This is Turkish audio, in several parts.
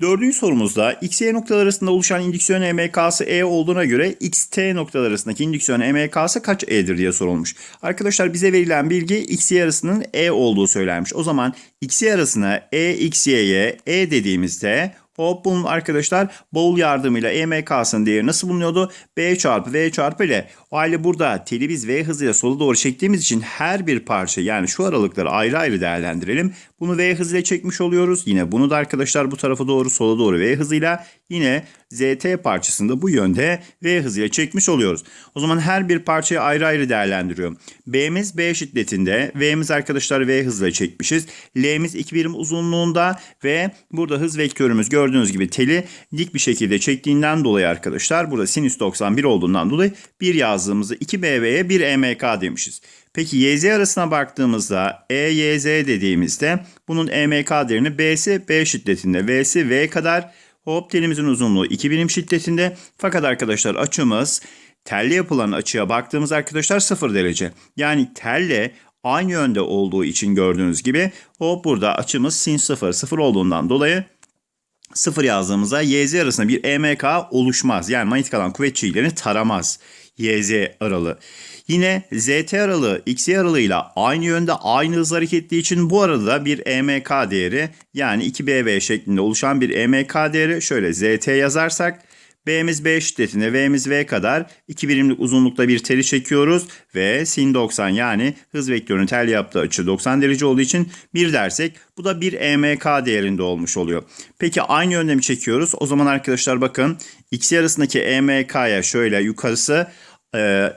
Dördüncü sorumuzda x, y noktalar arasında oluşan indüksiyon EMK'sı E olduğuna göre x, t noktalar arasındaki indüksiyon EMK'sı kaç E'dir diye sorulmuş. Arkadaşlar bize verilen bilgi x, y arasının E olduğu söylenmiş. O zaman x, y arasına E, x, y'ye E dediğimizde Hop bunun arkadaşlar bowl yardımıyla EMK'sının değeri nasıl bulunuyordu? B çarpı V çarpı L. O halde burada teli biz V hızıyla sola doğru çektiğimiz için her bir parça yani şu aralıkları ayrı ayrı değerlendirelim. Bunu V hızıyla çekmiş oluyoruz. Yine bunu da arkadaşlar bu tarafa doğru sola doğru V hızıyla yine ZT parçasında bu yönde V hızıyla çekmiş oluyoruz. O zaman her bir parçayı ayrı ayrı değerlendiriyorum. B'miz B şiddetinde, V'miz arkadaşlar V hızıyla çekmişiz. L'miz 2 birim uzunluğunda ve burada hız vektörümüz gördüğünüz gibi teli dik bir şekilde çektiğinden dolayı arkadaşlar burada sinüs 91 olduğundan dolayı bir yazdığımızda 2BV'ye 1 EMK demişiz. Peki YZ arasına baktığımızda EYZ dediğimizde bunun EMK değerini B'si B şiddetinde, V'si V kadar hop telimizin uzunluğu 2 birim şiddetinde. Fakat arkadaşlar açımız telle yapılan açıya baktığımız arkadaşlar 0 derece. Yani telle aynı yönde olduğu için gördüğünüz gibi hop burada açımız sin 0 0 olduğundan dolayı 0 yazdığımızda YZ arasında bir EMK oluşmaz. Yani manyetik alan kuvvet çiğlerini taramaz. YZ aralığı. Yine ZT aralığı XY aralığıyla aynı yönde aynı hızla hareket ettiği için bu arada bir EMK değeri yani 2BV şeklinde oluşan bir EMK değeri şöyle ZT yazarsak B'miz B şiddetinde, V'miz V kadar 2 birimlik uzunlukta bir teli çekiyoruz ve sin 90 yani hız vektörünün tel yaptığı açı 90 derece olduğu için 1 dersek bu da bir EMK değerinde olmuş oluyor. Peki aynı yönde mi çekiyoruz? O zaman arkadaşlar bakın x arasındaki EMK'ya şöyle yukarısı e,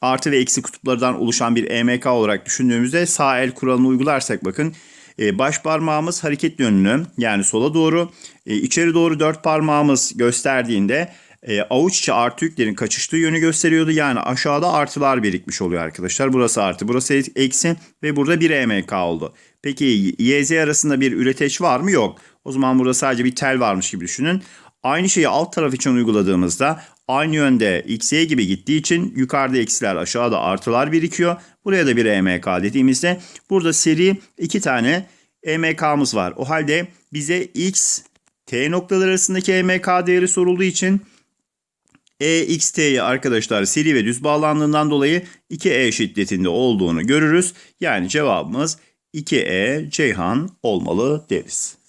artı ve eksi kutuplardan oluşan bir EMK olarak düşündüğümüzde sağ el kuralını uygularsak bakın e, baş parmağımız hareket yönünü yani sola doğru e, içeri doğru dört parmağımız gösterdiğinde e, avuç içi artı yüklerin kaçıştığı yönü gösteriyordu. Yani aşağıda artılar birikmiş oluyor arkadaşlar. Burası artı, burası eksi ve burada bir EMK oldu. Peki YZ arasında bir üreteç var mı? Yok. O zaman burada sadece bir tel varmış gibi düşünün. Aynı şeyi alt taraf için uyguladığımızda aynı yönde xy gibi gittiği için yukarıda eksiler aşağıda artılar birikiyor. Buraya da bir EMK dediğimizde burada seri iki tane EMK'mız var. O halde bize x, t noktalar arasındaki EMK değeri sorulduğu için EXT'yi arkadaşlar seri ve düz bağlandığından dolayı 2E şiddetinde olduğunu görürüz. Yani cevabımız 2E Ceyhan olmalı deriz.